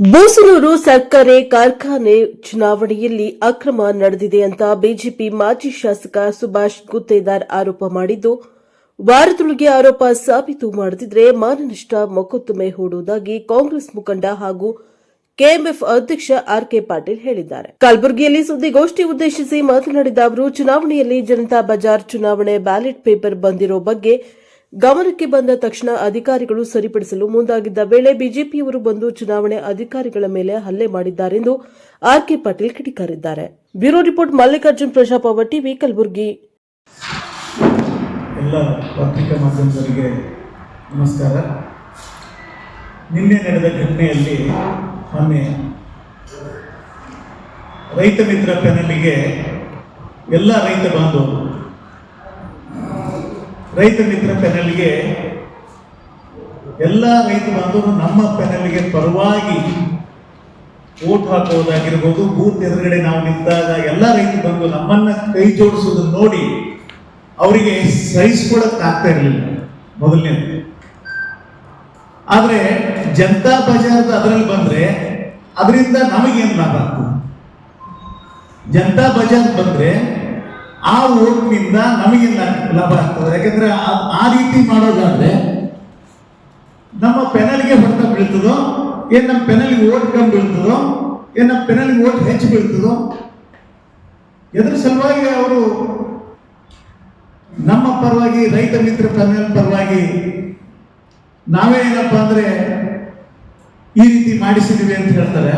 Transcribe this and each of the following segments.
ಬೂಸನೂರು ಸಕ್ಕರೆ ಕಾರ್ಖಾನೆ ಚುನಾವಣೆಯಲ್ಲಿ ಅಕ್ರಮ ನಡೆದಿದೆ ಅಂತ ಬಿಜೆಪಿ ಮಾಜಿ ಶಾಸಕ ಸುಭಾಷ್ ಗುತ್ತೇದಾರ್ ಆರೋಪ ಮಾಡಿದ್ದು, ವಾರದೊಳಗೆ ಆರೋಪ ಸಾಬೀತು ಮಾಡದಿದ್ರೆ ಮಾನನಷ್ಟ ಮೊಕದ್ದಮೆ ಹೂಡುವುದಾಗಿ ಕಾಂಗ್ರೆಸ್ ಮುಖಂಡ ಹಾಗೂ ಕೆಎಂಎಫ್ ಅಧ್ಯಕ್ಷ ಆರ್ ಕೆ ಪಾಟೀಲ್ ಹೇಳಿದ್ದಾರೆ. ಕಲಬುರಗಿಯಲ್ಲಿ ಸುದ್ದಿಗೋಷ್ಠಿ ಉದ್ದೇಶಿಸಿ ಮಾತನಾಡಿದ ಅವರು, ಚುನಾವಣೆಯಲ್ಲಿ ಜನತಾ ಬಜಾರ್ ಚುನಾವಣೆ ಬ್ಯಾಲೆಟ್ ಪೇಪರ್ ಬಂದಿರೋ ಬಗ್ಗೆ ಗಮನಕ್ಕೆ ಬಂದ ತಕ್ಷಣ ಅಧಿಕಾರಿಗಳು ಸರಿಪಡಿಸಲು ಮುಂದಾಗಿದ್ದ ವೇಳೆ ಬಿಜೆಪಿಯವರು ಬಂದು ಚುನಾವಣೆ ಅಧಿಕಾರಿಗಳ ಮೇಲೆ ಹಲ್ಲೆ ಮಾಡಿದ್ದಾರೆಂದು ಆರ್ ಕೆ ಪಾಟೀಲ್ ಕಿಡಿಕಾರಿದ್ದಾರೆ. ಬ್ಯೂರೋ ರಿಪೋರ್ಟ್ ಮಲ್ಲಿಕಾರ್ಜುನ್ ಪ್ರಜಾಪವ ಟಿವಿ ಕಲಬುರಗಿ. ಎಲ್ಲ ಪತ್ರಿಕಾ ಮಾಧ್ಯಮದವರಿಗೆ ನಮಸ್ಕಾರ. ನಿನ್ನೆ ನಡೆದ ಘಟನೆಯಲ್ಲಿ ಮೊನ್ನೆ ರೈತ ಮಿತ್ರ ಪ್ಯಾನಲ್ಗೆ ಎಲ್ಲ ರೈತ ಬಾಂಧವರು ರೈತ ಮಿತ್ರ ಪೆನಲ್ಗೆ ಎಲ್ಲ ರೈತ ಬಾಂಧವರು ನಮ್ಮ ಪೆನಲ್ಗೆ ಪರವಾಗಿ ಓಟ್ ಹಾಕೋದಾಗಿರ್ಬೋದು ಬೂತ್ ಎದುರುಗಡೆ ನಾವು ನಿಂತಾಗ ಎಲ್ಲ ರೈತ ಬಂದು ನಮ್ಮನ್ನ ಕೈ ಜೋಡಿಸೋದನ್ನ ನೋಡಿ ಅವರಿಗೆ ಸಹಿಸ್ಕೊಳಕ್ ಆಗ್ತಾ ಇರಲಿಲ್ಲ ಮೊದಲನೇದು. ಆದ್ರೆ ಜನತಾ ಬಜಾರ್ ಅದರಲ್ಲಿ ಬಂದ್ರೆ ಅದರಿಂದ ನಮಗೇನು ಲಾಭ ಜನತಾ ಬಜಾರ್ ಬಂದ್ರೆ ಆ ಓಟ್ನಿಂದ ನಮಗೆ ಲಾಭ ಆಗ್ತದೆ. ಯಾಕಂದ್ರೆ ಆ- ರೀತಿ ಮಾಡೋದಾದ್ರೆ ನಮ್ಮ ಪೆನಲ್ಗೆ ಹೊಡೆತ ಬೀಳ್ತದೋ, ಏನ್ ನಮ್ಮ ಪೆನಲ್ಗೆ ಓಟ್ ಕಮ್ ಬೀಳ್ತದೋ, ಏನ್ ನಮ್ಮ ಪೆನಲ್ಗೆ ಓಟ್ ಹೆಚ್ಚು ಬೀಳ್ತದೋ, ಎದ್ರ ಸಲುವಾಗಿ ಅವರು ನಮ್ಮ ಪರವಾಗಿ, ರೈತ ಮಿತ್ರ ಪೆನಲ್ ಪರವಾಗಿ ನಾವೇ ಏನಪ್ಪ ಅಂದ್ರೆ ಈ ರೀತಿ ಮಾಡಿಸಿದ್ದೀವಿ ಅಂತ ಹೇಳ್ತಾರೆ.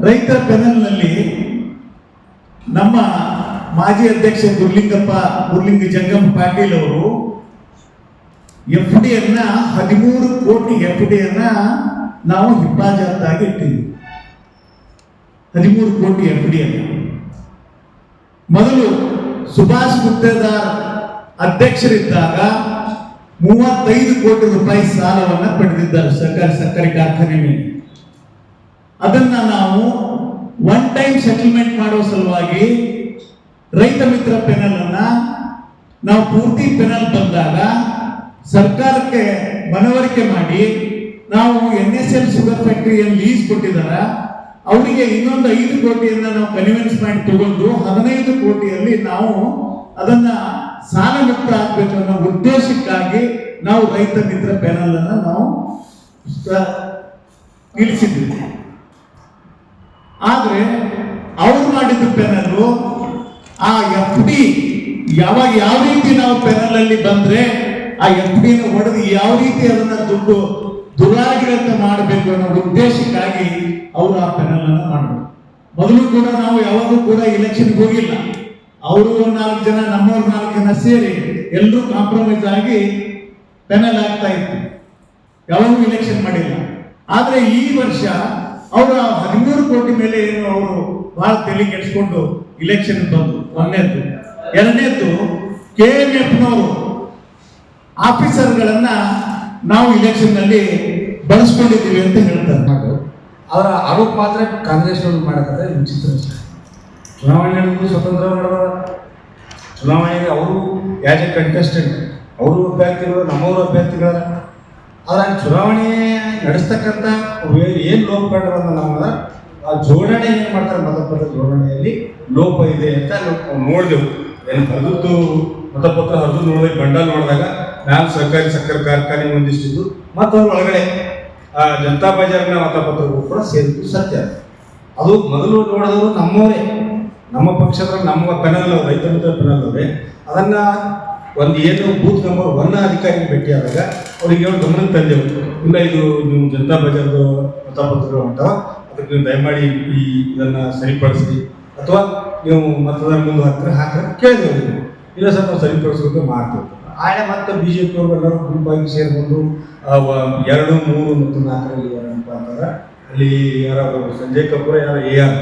ರೈತ ಪೆನಲ್ನಲ್ಲಿ ನಮ್ಮ ಮಾಜಿ ಅಧ್ಯಕ್ಷ ಗುರ್ಲಿಂಗಪ್ಪ ಗುರ್ಲಿಂಗ ಜಂಗಮ್ ಪಾಟೀಲ್ ಅವರು ಎಫ್ ಡಿಯನ್ನ ಹದಿಮೂರು ಕೋಟಿ ಎಫ್ ಡಿಯನ್ನ ನಾವು ಹಿಪ್ಪಾಜಾತಾಗಿ ಇಟ್ಟಿದ್ವಿ. ಹದಿಮೂರು ಕೋಟಿ ಎಫ್ ಡಿಯನ್ನ ಮೊದಲು ಸುಭಾಷ್ ಗುತ್ತೇದಾರ್ ಅಧ್ಯಕ್ಷರಿದ್ದಾಗ ಮೂವತ್ತೈದು ಕೋಟಿ ರೂಪಾಯಿ ಸಾಲವನ್ನು ಪಡೆದಿದ್ದಾರೆ ಸರ್ಕಾರಿ ಸರ್ಕಾರಿ ಕಾರ್ಖಾನೆ ಮೇಲೆ. ಅದನ್ನ ನಾವು ಒನ್ ಟೈಮ್ ಸೆಟಲ್ಮೆಂಟ್ ಮಾಡುವ ಸಲುವಾಗಿ ರೈತ ಮಿತ್ರ ಪೆನಲ್ ಅನ್ನ ನಾವು ಪೂರ್ತಿ ಪೆನಲ್ ಬಂದಾಗ ಸರ್ಕಾರಕ್ಕೆ ಮನವರಿಕೆ ಮಾಡಿ ನಾವು ಎನ್ ಎಸ್ ಎಲ್ ಶುಗರ್ ಫ್ಯಾಕ್ಟರಿಯಲ್ಲಿ ಲೀಸ್ ಕೊಟ್ಟಿದ್ದಾರೆ. ಅವರಿಗೆ ಇನ್ನೊಂದು ಐದು ಕೋಟಿಯನ್ನ ನಾವು ಕನ್ವಿನ್ಸ್ ಮಾಡಿ ತಗೊಂಡು ಹದಿನೈದು ಕೋಟಿಯಲ್ಲಿ ನಾವು ಅದನ್ನ ಸಾಲ ಮುಕ್ತ ಆಗ್ಬೇಕು ಅನ್ನೋ ಉದ್ದೇಶಕ್ಕಾಗಿ ನಾವು ರೈತ ಮಿತ್ರ ಪೆನಲ್ ಅನ್ನ ನಾವು ಇಳಿಸಿದ್ದೀವಿ ಆದ್ರೆ ಅವ್ರು ಮಾಡಿದ ಪೆನಲ್ಲು ಆ ಎಫ್ ಡಿ ಯಾವಾಗ ಯಾವ ರೀತಿ ನಾವು ಪೆನಲ್ ಅಲ್ಲಿ ಬಂದ್ರೆ ಆ ಎಫ್ ಡಿನ ಹೊಡೆದು ಯಾವ ರೀತಿ ಅದನ್ನ ದುಡ್ಡು ದುರಾಗಿರಂತ ಮಾಡಬೇಕು ಅನ್ನೋ ಉದ್ದೇಶಕ್ಕಾಗಿ ಅವರು ಆ ಪೆನಲ್ ಅನ್ನು ಮಾಡಿದ್ರು ಮೊದಲು ಕೂಡ ನಾವು ಯಾವಾಗೂ ಕೂಡ ಇಲೆಕ್ಷನ್ಗೆ ಹೋಗಿಲ್ಲ. ಅವರು ನಾಲ್ಕು ಜನ, ನಮ್ಮವ್ರು ನಾಲ್ಕು ಜನ ಸೇರಿ ಎಲ್ಲರೂ ಕಾಂಪ್ರಮೈಸ್ ಆಗಿ ಪೆನಲ್ ಆಗ್ತಾ ಇತ್ತು. ಯಾವಾಗೂ ಇಲೆಕ್ಷನ್ ಮಾಡಿಲ್ಲ. ಆದ್ರೆ ಈ ವರ್ಷ ಅವರು ಹದಿಮೂರು ಕೋಟಿ ಮೇಲೆ ಏನು ಅವರು ಬಹಳ ತಲೆ ಕೆಡಿಸ್ಕೊಂಡು ಇಲೆಕ್ಷನ್ ಬಂದು ಒಂದನೇದ್ದು. ಎರಡನೇದ್ದು ಕೆ ಎಂ ಎಫ್ನವರು ಆಫೀಸರ್ಗಳನ್ನ ನಾವು ಇಲೆಕ್ಷನ್ನಲ್ಲಿ ಬಳಸ್ಕೊಂಡಿದ್ದೀವಿ ಅಂತ ಹೇಳ್ತಾರೆ. ಅವರ ಆರೋಪ ಮಾತ್ರ ಕಾಂಗ್ರೆಸ್ನವ್ರು ಮಾಡಕತ್ತೆ ವಿಚಿತ್ರ ಚುನಾವಣೆಯಲ್ಲಿ ಚುನಾವಣೆ ಸ್ವತಂತ್ರ ನಡೆದ ಚುನಾವಣೆಗೆ ಅವರು ಆ್ಯಸ್ ಎ ಕಂಟೆಸ್ಟೆಂಟ್ ಅವರು ಅಭ್ಯರ್ಥಿಗಳು ನಮ್ಮವರು ಅಭ್ಯರ್ಥಿಗಳ ಆದ್ರೆ ಚುನಾವಣೆ ನಡೆಸ್ತಕ್ಕಂಥ ಏನು ಕಂಡು ನಾವು ಆ ಜೋಡಣೆ ಏನು ಮಾಡ್ತಾರೆ ಮತಪತ್ರ ಜೋಡಣೆಯಲ್ಲಿ ಲೋಪ ಇದೆ ಅಂತ ನಾವು ನೋಡಿದೆವು. ಏನು ಹರಿದು ಮತಪತ್ರ ಹರಿದು ನೋಡಿ ಬಂಡಲ್ ನೋಡಿದಾಗ ನಾನು ಸರ್ಕಾರಿ ಸಕ್ಕರೆ ಕಾರ್ಖಾನೆ ಒಂದಿಷ್ಟಿದ್ದು ಮತ್ತು ಅವ್ರ ಒಳಗಡೆ, ಆ ಜನತಾ ಬಜಾರ್ನ ಮತಪತ್ರಗಳು ಕೂಡ ಸೇರಿದ್ದು ಸತ್ಯ. ಅದು ಮೊದಲು ನೋಡಿದವರು ನಮ್ಮವರೇ. ನಮ್ಮ ಪಕ್ಷದ ನಮ್ಮ ಪೆನಲ್ ರೈತ ಪೆನಲ್ ಅವರೇ. ಅದನ್ನ ಒಂದು ಏನು ಬೂತ್ ನಂಬರ್ ಒನ್ ಅಧಿಕಾರಿಗೆ ಭೇಟಿಯಾದಾಗ ಅವ್ರಿಗೆ ಹೇಳಿ ಗಮನ ತಂದೆವು. ಇಲ್ಲ, ಇದು ನಿಮ್ಮ ಜನತಾ ಬಜಾರ್ದು ಮತಪತ್ರಗಳು ಅಂತ ಅದಕ್ಕೆ ದಯಮಾಡಿ ಈ ಇದನ್ನ ಸರಿಪಡಿಸಿ ಅಥವಾ ನೀವು ಮತದಾರ ಮುಂದೆ ಹತ್ತಿರ ಹಾಕಿದ್ರೆ ಕೇಳಿದೆವು ಇಲ್ಲ ಸರ್, ನಾವು ಸರಿಪಡಿಸ್ಕೊಂಡು ಮಾಡ್ತೇವೆ. ಆಯಾ ಮತ್ತೆ ಬಿ ಜೆ ಪಿಯವರು ಎಲ್ಲರೂ ಗುಂಪಾಗಿ ಸೇರಿಕೊಂಡು ಎರಡು, ಮೂರು ಮತ್ತು ನಾಲ್ಕರಲ್ಲಿ ಏನಪ್ಪ ಅಂತಂದ್ರೆ ಅಲ್ಲಿ ಯಾರು ಸಂಜಯ್ ಕಪೂರ್, ಯಾರು ಎ ಆರ್,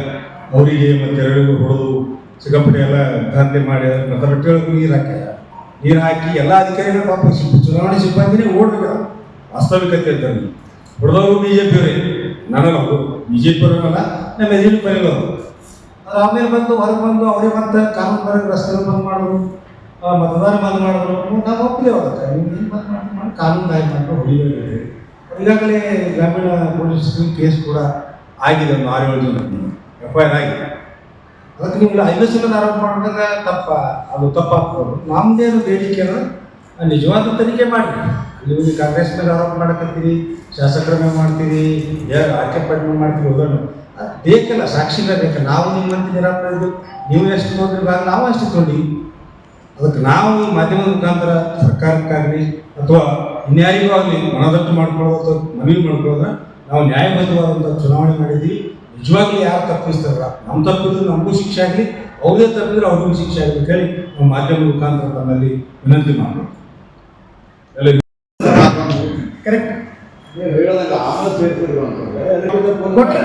ಅವರಿಗೆ ಮತ್ತೆ ಎರಡು ಹೊಡೆದು ಸಿಕ್ಕಾಪಟ್ಟೆ ಎಲ್ಲ ದಂಧೆ ಮಾಡಿ ಮತಗಟ್ಟೆಗಳಿಗೂ ನೀರು ಹಾಕಿ ನೀರು ಹಾಕಿ ಎಲ್ಲ ಅಧಿಕಾರಿಗಳು ಪಾಪ ಚುನಾವಣೆ ಸಿಬ್ಬಂದಿನೇ ಓಡಬೇಕು. ವಾಸ್ತವಿಕತೆ ಅಂತ ಹೊಡೆದವರು ಬಿ ಜೆ ಪಿಯವರೇ ಅವರು. ಬಿ ಜೆ ಪಿಯವರಲ್ಲ ನಮ್ಮ ಎದುರು ಬರಲ್ಲ ಆಮೇಲೆ ಬಂದು ಹೊರಗೆ ಬಂದು ಅವರೇ ಮತ್ತೆ ಕಾನೂನು ಬರೋ ರಸ್ತೆ ಬಂದ್ ಮಾಡೋದು ಆ, ಮತದಾನ ಬಂದ್ ಮಾಡಿದ್ರು. ನಾವು ಒಪ್ಪಲೇವು ಅದಕ್ಕೆ. ಏನು ಬಂದ್ ಮಾಡಿ ಕಾನೂನು ದಾಯ ಮಾಡ್ಕೊಂಡು ಹೊಡಿಬೇಕು ಈಗಾಗಲೇ ಗ್ರಾಮೀಣ ಪೊಲೀಸ್ ಕೇಸ್ ಕೂಡ ಆಗಿದೆ ಒಂದು ಆರು ಏಳು ಜನ ಎಫ್ ಐ ಆರ್ ಆಗಿದೆ. ಅದಕ್ಕೆ ನೀವು ಐದು ಸಲ ಆರೋಪ ಮಾಡಿದಾಗ ತಪ್ಪ. ಅದು ತಪ್ಪಾಗ್ಬೋದು. ನಮ್ದೇನು ಬೇಡಿಕೆ ಅಂದ್ರೆ ನಿಜವಾದ ತನಿಖೆ ಮಾಡಿ ನೀವು ಕಾಂಗ್ರೆಸ್ ಮೇಲೆ ಆರೋಪ ಮಾಡಕತ್ತೀರಿ ಶಾಸಕರ ಮೇಲೆ ಮಾಡ್ತೀರಿ ಯಾರು ಆಕೆ ಪಟ್ಟ ಮಾಡ್ತೀರಿ ಅದು ಬೇಕಲ್ಲ, ಸಾಕ್ಷಿಗಳ ಬೇಕಲ್ಲ ನಾವು ನಿಮ್ಮಂತೆ ನಿರಾಪರಾಧಿಗಳು ನೀವು ಎಷ್ಟು ತೊಗೊಂಡಿರುವಾಗ ನಾವು ಅಷ್ಟು ತೊಗೊಂಡಿವಿ ಅದಕ್ಕೆ ನಾವು ಮಾಧ್ಯಮದ ಮುಖಾಂತರ ಸರ್ಕಾರಕ್ಕಾಗಲಿ ಅಥವಾ ಇನ್ಯಾರಿಗೂ ಆಗಲಿ ಮನದಟ್ಟು ಮಾಡ್ಕೊಳ್ಳೋದು ಮನವಿ ಮಾಡ್ಕೊಳ್ಳೋದ್ರೆ ನಾವು ನ್ಯಾಯಬದ್ಧವಾದಂಥ ಚುನಾವಣೆ ಮಾಡಿದ್ದೀವಿ. ನಿಜವಾಗ್ಲೂ ಯಾರು ತಪ್ಪಿಸ್ತಾರಲ್ಲ ನಮ್ಮ ತಪ್ಪಿದ್ರೆ ನಮಗೂ ಶಿಕ್ಷೆ ಆಗಲಿ, ಅವ್ರದೇ ತಪ್ಪಿದ್ರೆ ಅವ್ರಿಗೂ ಶಿಕ್ಷೆ ಆಗಲಿ ಹೇಳಿ ನಾವು ಮಾಧ್ಯಮದ ಮುಖಾಂತರ ತಮ್ಮಲ್ಲಿ ವಿನಂತಿ ಮಾಡ್ಬೋದು. ಕರೆಕ್ಟ್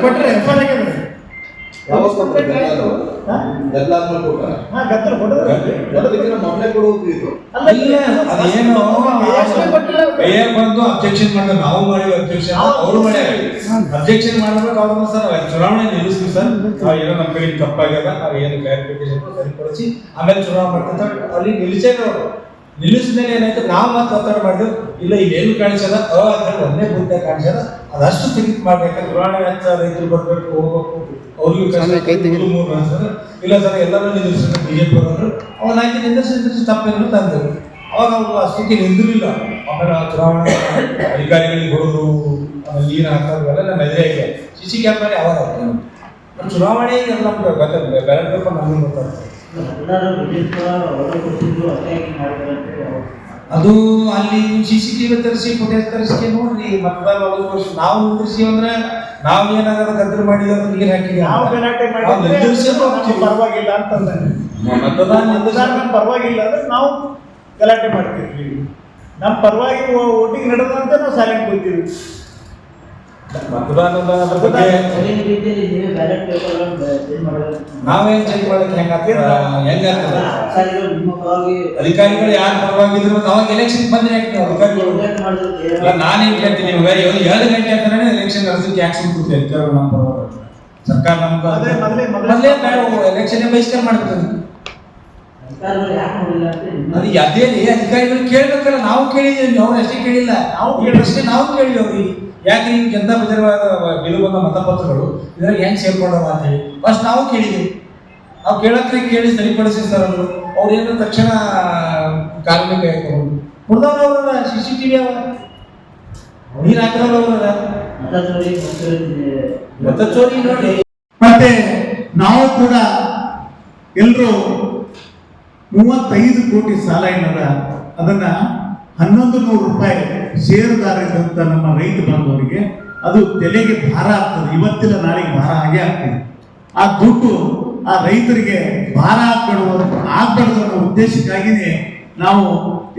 ಕೊಟ್ಟಾರ? ಕೈಯಾಗ ಬಂದು ಅಬ್ಜೆಕ್ಷನ್ ಮಾಡಿದ್ರೆ ನಾವು ಮಾಡಿವಿ ಅಬ್ಜೆಕ್ಷನ್ ಅವರು ಮಾಡ್ಯಾರ. ಅಬ್ಜೆಕ್ಷನ್ ಮಾಡ್ಬೇಕು ಅವ್ರನ್ನ ಸರ್ ಚುನಾವಣೆ ನಿಲ್ಲಿಸ್ತೀವಿ ಸರ್. ನಾವು ಏನೋ ನಮ್ಮ ಕಡೆ ತಪ್ಪಾಗ್ಯದ ನಾವು ಏನು ಕ್ಲಾರಿಫಿಕೇಶನ್ ಸರಿಪಡಿಸಿ ಆಮೇಲೆ ಚುನಾವಣೆ ಮಾಡ್ತಾರೆ ಅಲ್ಲಿ ನಿಲ್ಲಿಸೇನೆ ಅವರು. ನಿಲ್ಲಿಸಿದ್ಮೇಲೆ ಏನಾಯ್ತು ನಾವು ಮತ್ತೆ ಒತ್ತಡ ಮಾಡಿದ್ವಿ. ಇಲ್ಲ ಇಲ್ಲಿ ಏನು ಕಾಣಿಸದ ಅ ಅಂತ ಒಂದೇ ಬುದ್ಧ ಕಾಣಿಸಲ್ಲ. ಅದಷ್ಟು ತಿಂಕ್ ಮಾಡ್ಬೇಕು ಚುನಾವಣೆ ವೆಚ್ಚ ರೈತರು ಬರ್ಬೇಕು ಹೋಗ್ಬೇಕು. ಅವ್ರಿಗೂ ಕಷ್ಟ ಮೂರು ಅನ್ಸಿದ್ರೆ ಇಲ್ಲ ಸರ್ ಎಲ್ಲರೂ ನಿಲ್ಲಿಸಿದ್ರು ಬಿಜೆಪಿ ಅವರು. ಅವನ ಆಯ್ತು ನಿಂದಿಸಿ ನಿಲ್ಲಿಸಿ ತಪ್ಪೇನು ತಂದರು ಅವಾಗ ಅವರು ಅಷ್ಟಕ್ಕೆ ನಿಂದಿರಲಿಲ್ಲ. ಆಮೇಲೆ ಚುನಾವಣಾ ಅಧಿಕಾರಿಗಳಿಗೆ ಬರೋದು ನೀರು ಹಾಕೋದು ಎಲ್ಲ ನಮ್ಮ ಎದುರಿಗೆ ಸಿ ಸಿ ಕ್ಯಾಮ್ರಾ ನಮ್ಮ ಚುನಾವಣೆ ಎಲ್ಲ ನಮ್ಗೆ ಗೊತ್ತಾಗ್ತದೆ ಬ್ಯಾಲೆಟ್ ಪೇಪರ್ ನಮಗೆ ಗೊತ್ತಾಗ್ತದೆ ಅದು ಅಲ್ಲಿ ಸಿ ಸಿ ಟಿವಿ ತರಿಸಿ ಫುಟೇಜ್ ತರಿಸಿ ನೋಡ್ರಿ ಮತ್ತೆ ತೋರಿಸಿ. ನಾವು ನಿಂದಿರ್ಸಿ ಅಂದ್ರೆ ನಾವು ಏನಾದ್ರು ಗದ್ದಲ ಮಾಡಿದ್ರೆ ನೀರು ಹಾಕಿದ್ವಿ. ಪರವಾಗಿಲ್ಲ ಅಂತಂದ್ರೆ. ಪರವಾಗಿಲ್ಲ ಅಂದ್ರೆ ನಾವು ಗಲಾಟೆ ಮಾಡ್ತೀವಿ ನಮ್ಮ ಪರವಾಗಿ ಓಟಿಂಗ್ ನಡೆದಂತ ನಾವು ಸೈಲೆಂಟ್ ಕೂತೀವಿ. ಮತದಾನದ ಬಗ್ಗೆ ನಾವೇನ್ ಚೆಕ್ ಮಾಡಕ್ಕೆ ಹೆಂಗಾಗ್ತದ ಹೆಂಗಾಗ್ತದ ಅಧಿಕಾರಿಗಳು ಯಾರು ಪರವಾಗಿದ್ರು ಅವಾಗ ಎಲೆಕ್ಷನ್ ಬಂದ್ರೆ ಯಾಕೆ ಅಧಿಕಾರಿಗಳು? ನಾನೇನ್ ಕೇಳ್ತೀನಿ ಇವಾಗ ಗಂಟೆ ಅಂತಾನೆ ಎಲೆಕ್ಷನ್ ನಡೆಸಕ್ಕೆ ಯಾಕೆ ಸಿಗ್ತದೆ ಅಧಿಕಾರಿಗಳು ನಮ್ಮ ಪರವಾಗಿ ಸರ್ಕಾರ ನಮ್ಗೆ ಅದೇ ಮೊದಲೇ- ಎಲೆಕ್ಷನ್ ಬಹಿಷ್ಕಾರ ಮಾಡ್ಬೇಕು ಅದು ಅಧಿಕಾರಿಗಳು ಕೇಳ್ಬೇಕಲ್ಲ ನಾವು ಕೇಳಿದ್ದೀವಿ ಅವ್ರು ಅಷ್ಟೇ ಕೇಳಿಲ್ಲ. ನಾವು ಪ್ರಶ್ನೆ ನಾವು ಕೇಳಿ ಅವ್ರಿಗೆ. ಯಾಕೆ ನಿಮ್ಗೆ ಎಂತ ಬಿದ್ದಿರುವಾಗ ಬಿಲು ಮತಪತ್ರಗಳು? ಇದ್ರಾಗ ಹೆಂಗ್ ಸೇರ್ಕೊಂಡವ ಅಂತ ಹೇಳಿ. ಫಸ್ಟ್ ನಾವು ಕೇಳಿದ್ವಿ. ನಾವು ಕೇಳಕ್ಕೆ ಕೇಳಿ ಸರಿಪಡಿಸಿ ಸರ್ ಅವರು. ಅವ್ರು ಏನು ತಕ್ಷಣ ಕಾರ್ಮಿಕ ಕೈ ತಗೊಂಡು ಅವ್ರಲ್ಲ ಸಿ ಟಿ ವಿ ಅವ. ನೀರು ಹಾಕಿದವ್ರು ಅವ್ರಲ್ಲ ಮತ ಚೋರಿ ನೋಡಿ. ಮತ್ತೆ ನಾವು ಕೂಡ ಎಲ್ಲರೂ ಮೂವತ್ತೈದು ಕೋಟಿ ಸಾಲ ಏನದ ಅದನ್ನ ಹನ್ನೊಂದು ನೂರು ರೂಪಾಯಿ ಷೇರುದಾರ ಇದ್ದಂತ ನಮ್ಮ ರೈತ ಬಾಂಧವರಿಗೆ ಅದು ತಲೆಗೆ ಭಾರ ಆಗ್ತದೆ. ಇವತ್ತಿನ ನಾಳೆಗೆ ಭಾರ ಆಗೇ ಆಗ್ತದೆ. ಆ ದುಡ್ಡು ಆ ರೈತರಿಗೆ ಭಾರ ಆಗ್ಬಾರ್ದು ಆಗ್ಬಾರ್ದು ಅನ್ನೋ ಉದ್ದೇಶಕ್ಕಾಗಿನೇ ನಾವು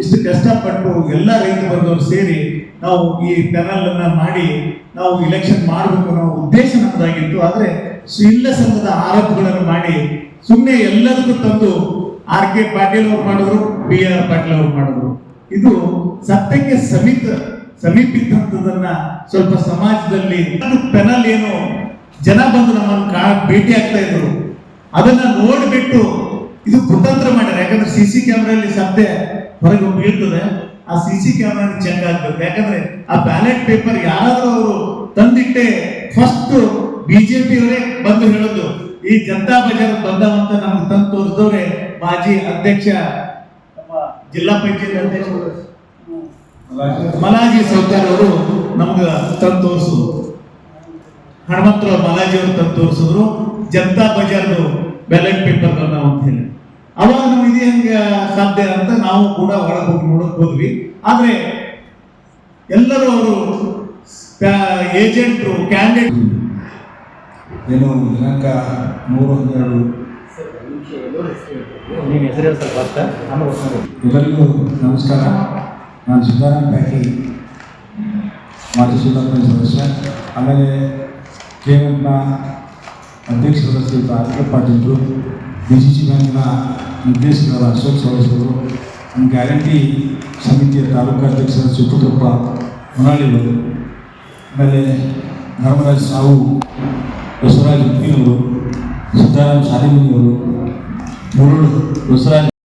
ಇಷ್ಟು ಕಷ್ಟಪಟ್ಟು ಎಲ್ಲ ರೈತ ಬಂದವರು ಸೇರಿ ನಾವು ಈ ಪ್ಯಾನಲ್ ಅನ್ನ ಮಾಡಿ ನಾವು ಇಲೆಕ್ಷನ್ ಮಾಡಬೇಕು ಅನ್ನೋ ಉದ್ದೇಶ ನಮ್ಮದಾಗಿತ್ತು ಆದ್ರೆ ಇಲ್ಲ ಸಂಘದ ಆರೋಪಗಳನ್ನು ಮಾಡಿ ಸುಮ್ಮನೆ ಎಲ್ಲದಕ್ಕೂ ತಂದು ಆರ್ ಕೆ ಪಾಟೀಲ್ ಅವರು ಮಾಡಿದ್ರು, ಬಿ ಆರ್ ಪಾಟೀಲ್ ಅವರು ಮಾಡಿದ್ರು. ಇದು ಸತ್ಯಕ್ಕೆ ಸಮೀಪ ಸಮೀಪಿತಂತದನ್ನ ಸ್ವಲ್ಪ ಸಮಾಜದಲ್ಲಿ ಪೆನಲ್ ಏನು, ಜನ ಬಂದು ನಮ್ಮನ್ನು ಕಾ ಭೇಟಿ ಆಗ್ತಾ ಇದ್ರು. ಅದನ್ನ ನೋಡಿಬಿಟ್ಟು ಇದು ಕುತಂತ್ರ ಮಾಡ್ಯಾರ. ಯಾಕಂದ್ರೆ ಸಿ ಸಿ ಕ್ಯಾಮ್ರಲ್ಲಿ ಸದ್ಯ ಹೊರಗೆ ಬೀಳ್ತದೆ. ಆ ಸಿ ಸಿ ಕ್ಯಾಮ್ರಾ ಚೆಕ್ ಆಗ್ಬೇಕು. ಯಾಕಂದ್ರೆ ಆ ಬ್ಯಾಲೆಟ್ ಪೇಪರ್ ಯಾರಾದ್ರೂ ಅವರು ತಂದಿಟ್ಟೆ ಫಸ್ಟ್ ಬಿಜೆಪಿ ಅವರೇ ಬಂದು ಹೇಳೋದು, ಈ ಜನತಾ ಬಜಾರ್ ಬಂದವಂತ ನಮ್ಗೆ ತಂದು ತೋರಿಸಿದವ್ರೆ ಮಾಜಿ ಅಧ್ಯಕ್ಷ ಜಿಲ್ಲಾ ಪಂಚಾಯತ್ ಅಧ್ಯಕ್ಷರು. ಮಲಾಜಿ ಸರ್ಕಾರ ಅವರು ನಮ್ಗ ತಂದು ತೋರಿಸಿದ್ರು. ಹನುಮಂತರಾವ್ ಮಲಾಜಿ ಅವರು ತಂದು ತೋರಿಸಿದ್ರು. ಜನತಾ ಬಜಾರ್ದು ಬ್ಯಾಲೆಟ್ ಪೇಪರ್ ಅಂತ ಹೇಳಿ. ಅವಾಗ ನಮ್ಗೆ ಇದು ಹೆಂಗ ಸಾಧ್ಯ ಅಂತ ನಾವು ಕೂಡ ಒಳಗೆ ಹೋಗಿ ನೋಡಕ್ ಹೋದ್ವಿ. ಆದ್ರೆ ಎಲ್ಲರೂ ಅವರು ಏಜೆಂಟ್ ಕ್ಯಾಂಡಿಡೇಟ್ ಏನು ದಿನಾಂಕ ಮೂರು ಹನ್ನೆರಡು ನಿಮ್ಮ ಹೆಸರು ಸ್ವಲ್ಪ ಅಷ್ಟ ಎಲ್ಲರಿಗೂ ನಮಸ್ಕಾರ. ನಾನು ಸಿದ್ದಾರಾಮ್ ಪ್ಯಾಟಿ, ಮಾಜಿ ಸುಧಾರಣೆ ಸದಸ್ಯ. ಆಮೇಲೆ ಕೇವಲ್ನ ಅಧ್ಯಕ್ಷ ಸದಸ್ಯ ಆರ್ ಪಾಟೀಲ್ರು ಡಿ ಸಿ ಸಿ ಬ್ಯಾಂಕ್ನ ನಿರ್ದೇಶಕರ ಅಶೋಕ್ ಸದಸ್ಯರು ನಮ್ಮ ಗ್ಯಾರಂಟಿ ಸಮಿತಿಯ ತಾಲೂಕು ಅಧ್ಯಕ್ಷ ಸುಪುತ್ರಪ್ಪ ಹೊನ್ನಾಳಿಗಳು ಆಮೇಲೆ ಧರ್ಮರಾಜ್ ಸಾವು ಬಸವರಾಜ್ ಉಪ್ಪಿನವರು, ಸಿದ್ದಾರಾಮ್ ಶಾಲಿಮನಿಯವರು ಮುರುಳು ಬಸವರಾಜ್